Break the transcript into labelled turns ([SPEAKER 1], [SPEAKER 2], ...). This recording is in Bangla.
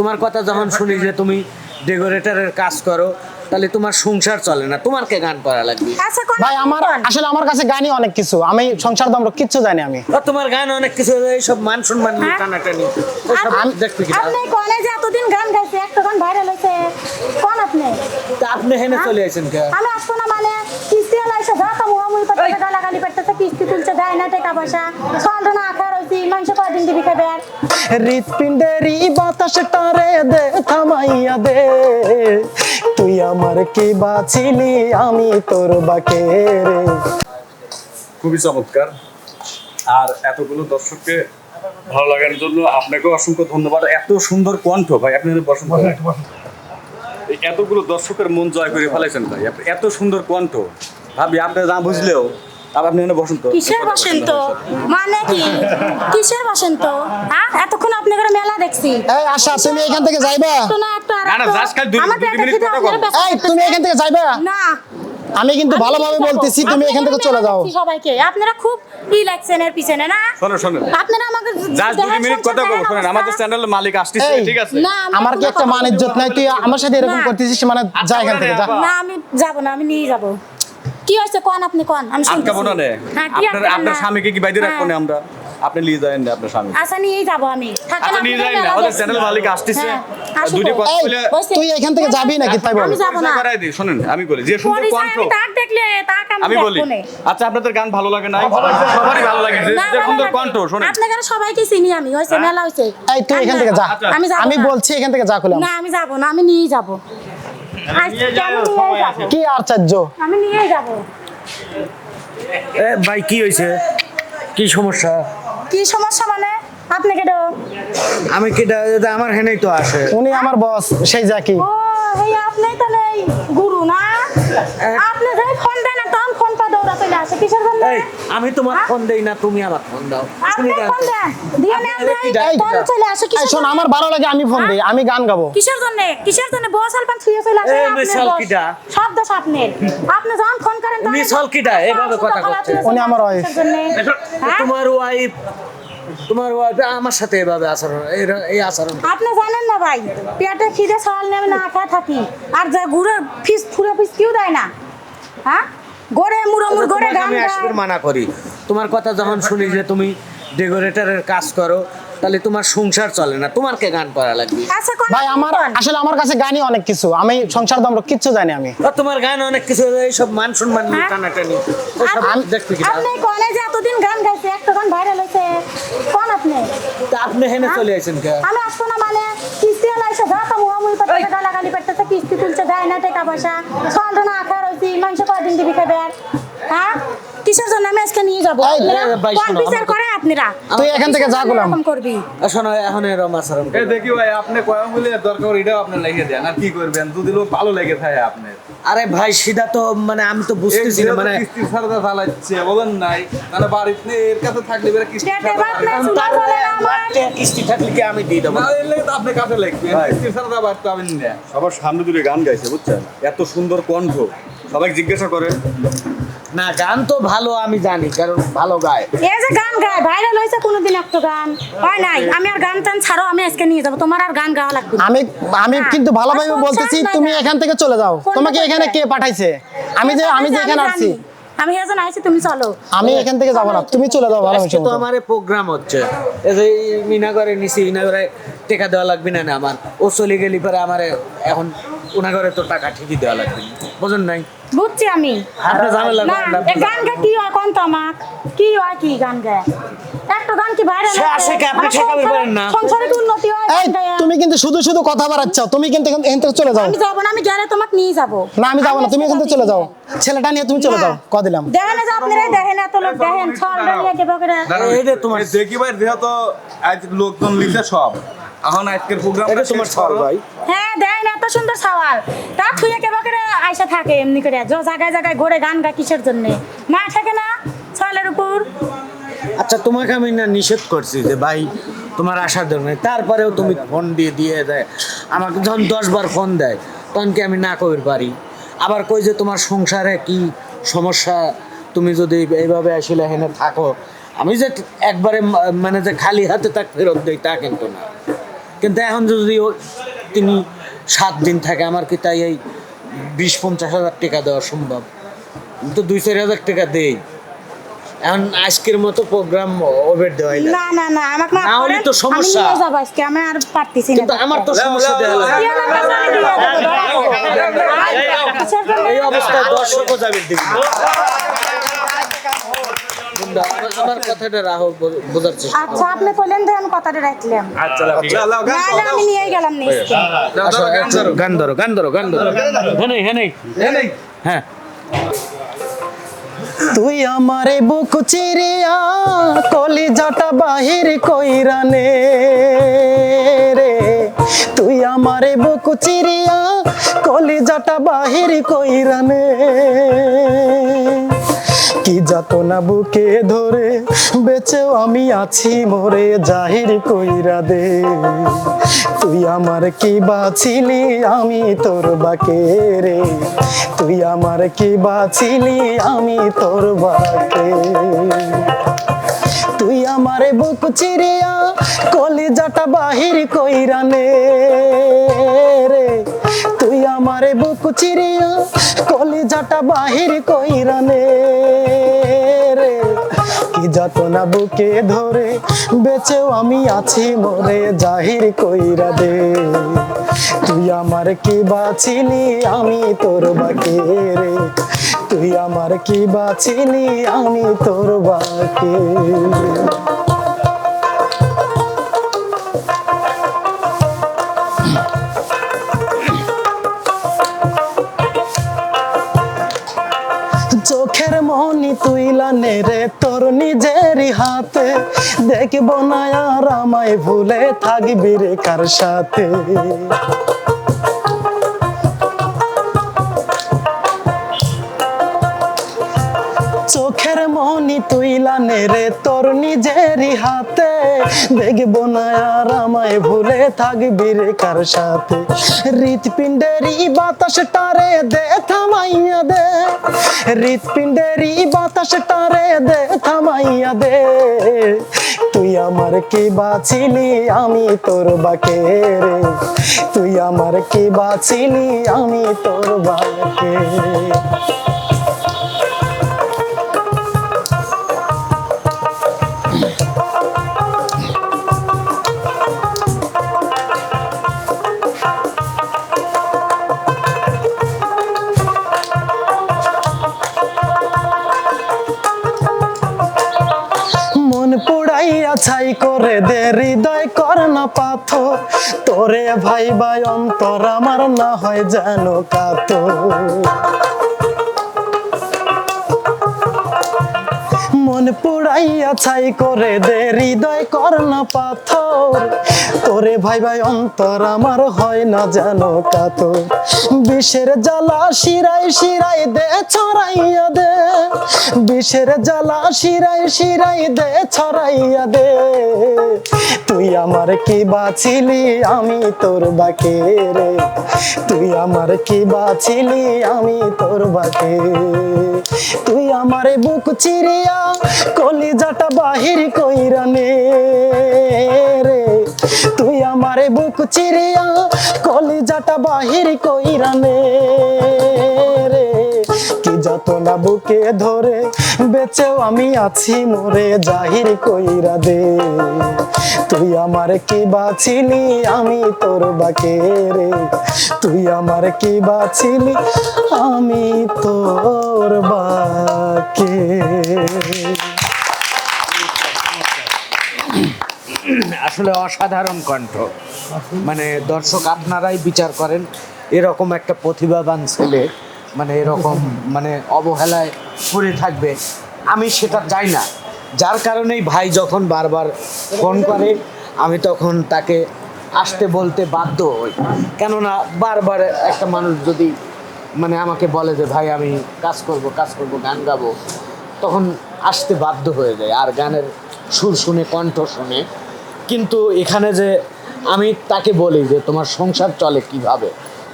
[SPEAKER 1] তোমার কথা যখন শুনি যে তুমি ডেকোরেটরের কাজ করো তাহলে তোমার সংসার চলে না। তোমার কে গান করা লাগবে?
[SPEAKER 2] আচ্ছা
[SPEAKER 3] ভাই আমার আসলে আমার কাছে গানই অনেক কিছু। আমি সংসার দম কিচ্ছু জানি আমি।
[SPEAKER 1] আর তোমার গান অনেক কিছু এইসব মান সম্মান নিয়ে
[SPEAKER 2] হ্যাঁ?
[SPEAKER 1] টানাটানি।
[SPEAKER 2] আপ-
[SPEAKER 1] দেখতে কি
[SPEAKER 2] আপনি কোনে যে এতদিন গান গাইছে একটা গান ভাইরাল হয়েছে। কোন আপনি?
[SPEAKER 1] তা আপনি হেনে চলে আসেন কে?
[SPEAKER 2] আমি আসতো না মানে কিস্তি লাইছে যা তো মুহামুই করতে গালাগালি কিস্তি তুলছে দেয় না টাকা পয়সা। সন্ধ্যা না আখা রয়েছি মানুষ কয়দিন দিবি খাবে আর?
[SPEAKER 3] হৃৎপিণ্ডেরই বাতাসটারে দে থামাইয়া দে। তুই আমার কি বাছিলি আমি তোর বাকে রে।
[SPEAKER 4] খুবই চমৎকার। আর এতগুলো দর্শককে ভালো লাগার জন্য আপনাকেও অসংখ্য ধন্যবাদ। এত সুন্দর কণ্ঠ ভাই আপনি বসুন এই এতগুলো দর্শকের মন জয় করে ফেলাইছেন ভাই আপনি এত সুন্দর কণ্ঠ। ভাবি আপনি যা বুঝলেও আবার আপনি এখানে বসুন তো।
[SPEAKER 2] কিসের বসেন তো? মানে কি? কিসের বসেন তো? হ্যাঁ? এতক্ষণ আপনি করে মেলা দেখছি।
[SPEAKER 3] এই আশা তুমি এখান থেকে যাইবা?
[SPEAKER 2] না একটু আর
[SPEAKER 4] না, just খালি মিনিট কথা
[SPEAKER 3] এই তুমি এখান থেকে যাইবা?
[SPEAKER 2] না।
[SPEAKER 3] আমি কিন্তু ভালোভাবে বলতেছি তুমি এখান থেকে চলে যাও।
[SPEAKER 2] সবাইকে। আপনারা খুব ই লাগছেন এর পিছনে না?
[SPEAKER 4] শোনো শোনো
[SPEAKER 2] আপনারা আমাকে
[SPEAKER 4] জাস্ট দুই মিনিট কথা আমাদের চ্যানেলের মালিক আসতেছে
[SPEAKER 3] এই,
[SPEAKER 4] ঠিক আছে?
[SPEAKER 2] না
[SPEAKER 3] আমার কি একটা মান ইজ্জত নাই? তুই আমার সাথে এরকম। করতেছিস মানে যা এখান থেকে যা।
[SPEAKER 2] না আমি যাব না আমি নিয়ে যাব। কি হয়েছে? কোন আপনি কোন? আমি।
[SPEAKER 4] আটকাবো না
[SPEAKER 2] হ্যাঁ,
[SPEAKER 4] আপনার আপনার স্বামীকে কি বাইরে রাখব না
[SPEAKER 2] হ্যাঁ।
[SPEAKER 4] আমরা? আপনি নিয়ে যাবেন না আপনার স্বামী।
[SPEAKER 2] আচ্ছা নিয়ে যাব আমি। থাকেন
[SPEAKER 4] আচ্ছা নিয়ে যাবেন না আমাদের চ্যানেল মালিক আসতেছে।
[SPEAKER 2] হ্যাঁ,
[SPEAKER 4] দুটি কথা বলে
[SPEAKER 3] তুই এখান থেকে যাবি নাকি? তাই বল।
[SPEAKER 2] আমি যাব না।
[SPEAKER 4] করাই দিই শোনেন আমি বলি যে সুন্দর কণ্ঠ।
[SPEAKER 2] আমি তাক দেখলে তাক আমি
[SPEAKER 4] আমি বলি। আচ্ছা আপনাদের গান ভালো লাগে না সবারই ভালো লাগে যে সুন্দর। কণ্ঠ শোনেন।
[SPEAKER 2] আপনাদের সবাইকে চিনি আমি
[SPEAKER 4] হ্যাঁ?
[SPEAKER 2] মেলা হয়েছে।
[SPEAKER 3] এই তুই এখান থেকে যা।
[SPEAKER 4] আচ্ছা।
[SPEAKER 2] আমি
[SPEAKER 3] আমি বলছি এখান থেকে যা খুলাম
[SPEAKER 2] না আমি যাব না আমি নিয়ে যাব।
[SPEAKER 3] কি আশ্চর্য?
[SPEAKER 2] আমি নিয়ে যাব।
[SPEAKER 1] এ ভাই কি হইছে? কি সমস্যা?
[SPEAKER 2] কি সমস্যা মানে? আপনি কেন
[SPEAKER 1] আমি কি ডা- এটা আমার হেনেই তো আসে।
[SPEAKER 3] উনি আমার বস সেই জাকি
[SPEAKER 2] ও এই আপনি তো নেই গুরু না? আপনি যাই ফোন দেন তখন ফোন পা চলে আসে। কিসের জন্য
[SPEAKER 1] আমি তোমার
[SPEAKER 2] হ্যাঁ?
[SPEAKER 1] ফোন দেই না তুমি আমার ফোন দাও।
[SPEAKER 2] আপনি ফোন দেন। দিয়ে নেন
[SPEAKER 1] আপনি কি ডাক-
[SPEAKER 2] তখন চলে আসে।
[SPEAKER 3] এই শোন আমার ভালো লাগে আমি ফোন দিই আমি গান গাবো।
[SPEAKER 2] কিসের জন্য? কিসের জন্য? বস আলপান ছুঁয়ে চলে আসে।
[SPEAKER 1] এই
[SPEAKER 2] আপনার
[SPEAKER 1] মিশাল
[SPEAKER 2] দোষ।
[SPEAKER 1] কিটা?
[SPEAKER 2] সব দোষ আপনার। আপনি যখন ফোন করেন তখন-
[SPEAKER 1] মিশাল কিটা? এভাবে কথা
[SPEAKER 2] চলে
[SPEAKER 3] উনি আমার
[SPEAKER 2] জন্যে? হ্যাঁ?
[SPEAKER 1] তোমার ওয়াইফ তোমার ওয়াইফ আমার সাথে এভাবে আচরণ এই- এই আচরণ।
[SPEAKER 2] আপনি জানেন না ভাই পেটে খিদে সওয়াল নেমে না খেয়ে থাকি। আর যা গুড়ের ফিস ফুলে ফিস কেউ দেয় না। হ্যাঁ? গড়ে মুড়ো মুড় গড়ে গান
[SPEAKER 1] আমি আসবে মানা করি। তোমার কথা যখন শুনি যে তুমি ডেকোরেটরের কাজ করো তাহলে তোমার সংসার চলে না। তোমার কে গান করা লাগবে।
[SPEAKER 2] আচ্ছা
[SPEAKER 3] ভাই আমার আসলে আমার কাছে গানই অনেক কিছু। আমি সংসার দম কিচ্ছু জানি আমি।
[SPEAKER 1] তোমার গান অনেক কিছু এইসব মান সম্মান নিয়ে
[SPEAKER 2] হ্যাঁ?
[SPEAKER 1] টানাটানি। ওসব দেখতে কি
[SPEAKER 2] আপনি কোনে যে এতদিন গান গাইছে একটা গান ভাইরাল হয়েছে। কোন আপনি?
[SPEAKER 1] তা আপনি হেনে
[SPEAKER 2] হ্যাঁ?
[SPEAKER 1] চলে আসেন কে?
[SPEAKER 2] আমি আসতো না মানে কিস্তি লাইছে যা তো মুহামুই গালাগালি করতেছে কিস্তি তুলছে দেয় না টাকা পয়সা। সন্ধ্যা না আখা রয়েছি মানুষ কয়দিন দিবি খাবে? আর হ্যাঁ? কিসের জন্য আমি আজকে নিয়ে যাব?
[SPEAKER 3] এই,
[SPEAKER 2] আপনারা
[SPEAKER 1] এই, ভাই,
[SPEAKER 2] কোন
[SPEAKER 1] শোনো,
[SPEAKER 2] বিচার করে আপনারা?
[SPEAKER 3] তুই এখান থেকে যা গুলাম।
[SPEAKER 2] করবি?
[SPEAKER 1] শোনো এখন এরম আচরণ
[SPEAKER 5] দেখি ভাই আপনি কয়া বলে দরকার এটাও আপনি লেগে দেন। আর কি করবেন? যদি লোক ভালো লেগে থাকে আপনার।
[SPEAKER 1] আরে ভাই সেটা তো মানে আমি তো বুঝতেছি না মানে
[SPEAKER 5] কিস্তি সারদা চালাচ্ছে বলেন নাই। তাহলে বাড়িতে এর কাছে থাকলে বেরা কিস্তি
[SPEAKER 1] কিস্তি থাকলে কি আমি দিয়ে দেবো?
[SPEAKER 5] না এলে তো আপনি কাছে লাগবে কিস্তি সারদা বাড়তে পাবেন না
[SPEAKER 4] সবার সামনে দূরে গান গাইছে বুঝছেন? এত সুন্দর কণ্ঠ সবাই জিজ্ঞাসা করে।
[SPEAKER 1] না গান তো ভালো আমি জানি কারণ ভালো গায়।
[SPEAKER 2] এই যে গান গায় ভাইরাল হয়েছে কোনোদিন একটা গান? হয় নাই? আমি আর গান টান ছাড়ো আমি আজকে নিয়ে যাব। তোমার আর গান গাওয়া লাগবে
[SPEAKER 3] আমি আমি
[SPEAKER 2] হ্যাঁ।
[SPEAKER 3] কিন্তু ভালোভাবে বলতেছি তুমি এখান থেকে চলে যাও। তোমাকে এখানে কে পাঠাইছে? আমি যে আমি যে এখানে। আসছি
[SPEAKER 2] আমি এজন আইছি তুমি চলো।
[SPEAKER 3] আমি এখান থেকে যাব না। তুমি চলে যাও ভালো
[SPEAKER 1] তো আমার প্রোগ্রাম হচ্ছে। এই যে মিনাগরে নিছি মিনাগরে টাকা দেওয়া লাগবে না না আমার। ও চলে গেলি পরে আমার এখন তো টাকা ঠিকই দেওয়া লাগবে। বোঝেন নাই?
[SPEAKER 2] বুঝছি আমি।
[SPEAKER 1] আপনি ঝামেলা করেন না,
[SPEAKER 2] গান গায় কি হয় কোন তো কি হয় কি গান গায়? একটা গান কি ভাইরাল
[SPEAKER 1] সে আসে কি আপনি ঠেকাতে পারেন না?
[SPEAKER 2] সংসারে কি উন্নতি হয়
[SPEAKER 3] এই
[SPEAKER 2] গান গায়া?
[SPEAKER 3] তুমি কিন্তু শুধু শুধু কথা বাড়াচ্ছ তুমি কিন্তু এখান এখান থেকে চলে যাও।
[SPEAKER 2] আমি যাব না আমি গেলে তোমাকে নিয়ে যাব।
[SPEAKER 3] না আমি যাব না তুমি এখান থেকে চলে যাও। ছেলেটা নিয়ে তুমি চলে যাও ক দিলাম?
[SPEAKER 2] দেখেন যে আপনারা দেখেন এত লোক দেখেন ছল বেরিয়ে গেবে করে।
[SPEAKER 1] এই যে তোমার
[SPEAKER 5] দেখি ভাই যেহেতু আজ লোকজন লিখে সব। এখন আজকের প্রোগ্রাম
[SPEAKER 1] এটা তোমার ছল ভাই।
[SPEAKER 2] হ্যাঁ দেখেন এত সুন্দর সওয়াল। তা থুয়ে কেবা করে আইসা থাকে এমনি করে। যে জায়গায় জায়গায় ঘুরে গান গা কিসের জন্য? না থাকে না ছলের উপর।
[SPEAKER 1] আচ্ছা তোমাকে আমি না নিষেধ করছি যে ভাই তোমার আসার দরকার তারপরেও তুমি ফোন দিয়ে দিয়ে দেয়। আমাকে যখন দশ বার ফোন দেয় তখন কি আমি না কইর পারি? আবার কই যে তোমার সংসারে কি সমস্যা? তুমি যদি এইভাবে আসলে হেনে থাকো। আমি যে একবারে মা- মানে যে খালি হাতে তাক ফেরত দেই তা কিন্তু না। কিন্তু এখন যদি ও- তিনি সাত দিন থাকে আমার কি তাই এই বিশ পঞ্চাশ হাজার টাকা দেওয়া সম্ভব তো দুই চার হাজার টাকা দেই এখন আজকের মতো প্রোগ্রাম ওভার দেওয়াই লাগে
[SPEAKER 2] না না না আমাকে
[SPEAKER 1] না হলে তো সমস্যা।
[SPEAKER 2] আমি যাব আজকে আমি আর পারতেছি না
[SPEAKER 1] কিন্তু আমার তো সমস্যা দেওয়া লাগে? এই অবস্থায় দর্শকও যাবে বন্ধু, আমার- আমার কথাটা রাহো বোঝার চেষ্টা
[SPEAKER 2] আচ্ছা আপনি যে কথাটা রাখলাম।
[SPEAKER 4] আচ্ছা।
[SPEAKER 2] নাহলে আমি নিয়ে গেলাম
[SPEAKER 1] গান ধরো। গান ধরো গান ধরো হ্যাঁ নেই, হ্যাঁ নেই। হ্যাঁ।
[SPEAKER 3] তুই আমারে বুক চিরিয়া কলিজাটা বাহির কইরানে রে। তুই আমারে বুক চিরিয়া কলিজাটা বাহির কইরানে কি যাত না বুকে ধরে বেঁচেও আমি আছি মরে জাহির কইরা দে। তুই আমার কি বাছিলি আমি তোর বাকে রে? তুই আমার কি বাছিলি আমি তোর বাকে তুই আমারে বুক চিরিয়া কলিজাটা বাহির কইরানে রে। তুই আমারে বুক চিরিয়া কলিজাটা বাহির কইরানে রে। কি যত না বুকে ধরে বেঁচেও আমি আছি মরে জাহির কইরা দে। তুই আমার কি বাছিলি আমি তোর বাকে রে। তুই আমার কি বাছিলি আমি তোর বাকে হাতে। দেখব না আর আমায় ভুলে থাকবি রে কার সাথে। তুইলা নে রে তোর নিজেরই হাতে। দেখব না আর আমায় ভুলে থাকবি রে কার সাথে। হৃৎপিণ্ডেরই বাতাসটারে দে, থামাইয়া দে। হৃৎপিণ্ডেরই বাতাসটারে দে, থামাইয়া দে। তুই আমার কি বাছিলি আমি তোর বাকে রে। তুই আমার কি বাছিলি আমি তোর বাকে। ছাই করে দে, হৃদয় কর না পাথর। তোরে ভাই ভাই অন্তর আমার না হয় যেন কাতো মন পুড়াইয়া ছাই করে দে, হৃদয় কর না পাথর। তোরে ভাই ভাই, অন্তর আমার হয় না জানো কাতো বিষের জ্বালা শিরাই শিরাই দে, ছড়াইয়া দে। বিষের জ্বালা শিরাই শিরাই দে, ছড়াইয়া দে। তুই আমার কি বাছিলি আমি তোর বাকে রে? তুই আমার কি বাছিলি আমি তোর বাকে তুই আমারে বুক চিরিয়া কলিজাটা বাহির কইরানে রে। তুই আমারে বুক চিরিয়া কলিজাটা বাহির কইরানে রে কি যত না বুকে ধরে, বেঁচেও আমি আছি মরে, জাহির কইরা দে। তুই আমার কি বাছিলি আমি তোর বাকে রে? তুই আমার কি বাছিলি আমি তোর বাকে
[SPEAKER 1] আসলে অসাধারণ কণ্ঠ। মানে দর্শক আপনারাই বিচার করেন, এরকম একটা প্রতিভাবান ছেলে। মানে এরকম মানে অবহেলায় পড়ে থাকবে, আমি সেটা চাই না। যার কারণেই ভাই যখন বারবার ফোন করে, আমি তখন তাকে আসতে বলতে বাধ্য হই। কেননা বারবার একটা মানুষ যদি মানে আমাকে বলে যে, ভাই, আমি কাজ করব কাজ করব, গান গাবো, তখন আসতে বাধ্য হয়ে যায় আর গানের সুর শুনে, কণ্ঠ শুনে। কিন্তু এখানে যে আমি তাকে বলি যে, তোমার সংসার চলে কীভাবে?